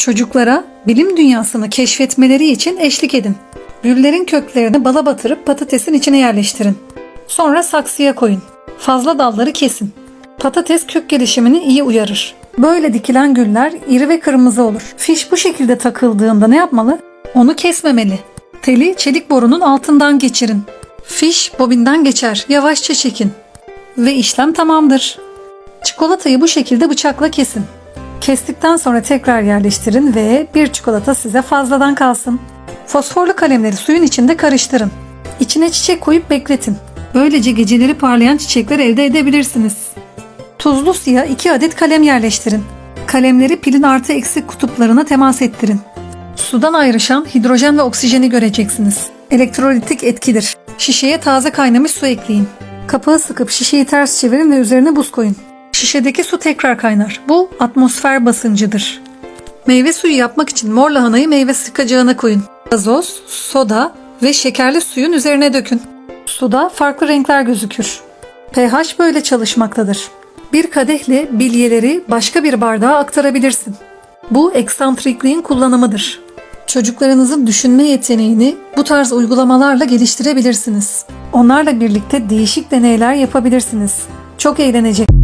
Çocuklara bilim dünyasını keşfetmeleri için eşlik edin. Güllerin köklerini bala batırıp patatesin içine yerleştirin. Sonra saksıya koyun. Fazla dalları kesin. Patates kök gelişimini iyi uyarır. Böyle dikilen güller iri ve kırmızı olur. Fiş bu şekilde takıldığında ne yapmalı? Onu kesmemeli. Teli çelik borunun altından geçirin. Fiş bobinden geçer. Yavaşça çekin. Ve işlem tamamdır. Çikolatayı bu şekilde bıçakla kesin. Kestikten sonra tekrar yerleştirin ve bir çikolata size fazladan kalsın. Fosforlu kalemleri suyun içinde karıştırın. İçine çiçek koyup bekletin. Böylece geceleri parlayan çiçekler elde edebilirsiniz. Tuzlu suya 2 adet kalem yerleştirin. Kalemleri pilin artı eksi kutuplarına temas ettirin. Sudan ayrışan hidrojen ve oksijeni göreceksiniz. Elektrolitik etkidir. Şişeye taze kaynamış su ekleyin. Kapağı sıkıp şişeyi ters çevirin ve üzerine buz koyun. Şişedeki su tekrar kaynar. Bu atmosfer basıncıdır. Meyve suyu yapmak için mor lahanayı meyve sıkacağına koyun. Gazoz, soda ve şekerli suyun üzerine dökün. Suda farklı renkler gözükür. pH böyle çalışmaktadır. Bir kadehle bilyeleri başka bir bardağa aktarabilirsin. Bu eksantrikliğin kullanımıdır. Çocuklarınızın düşünme yeteneğini bu tarz uygulamalarla geliştirebilirsiniz. Onlarla birlikte değişik deneyler yapabilirsiniz. Çok eğlenecek.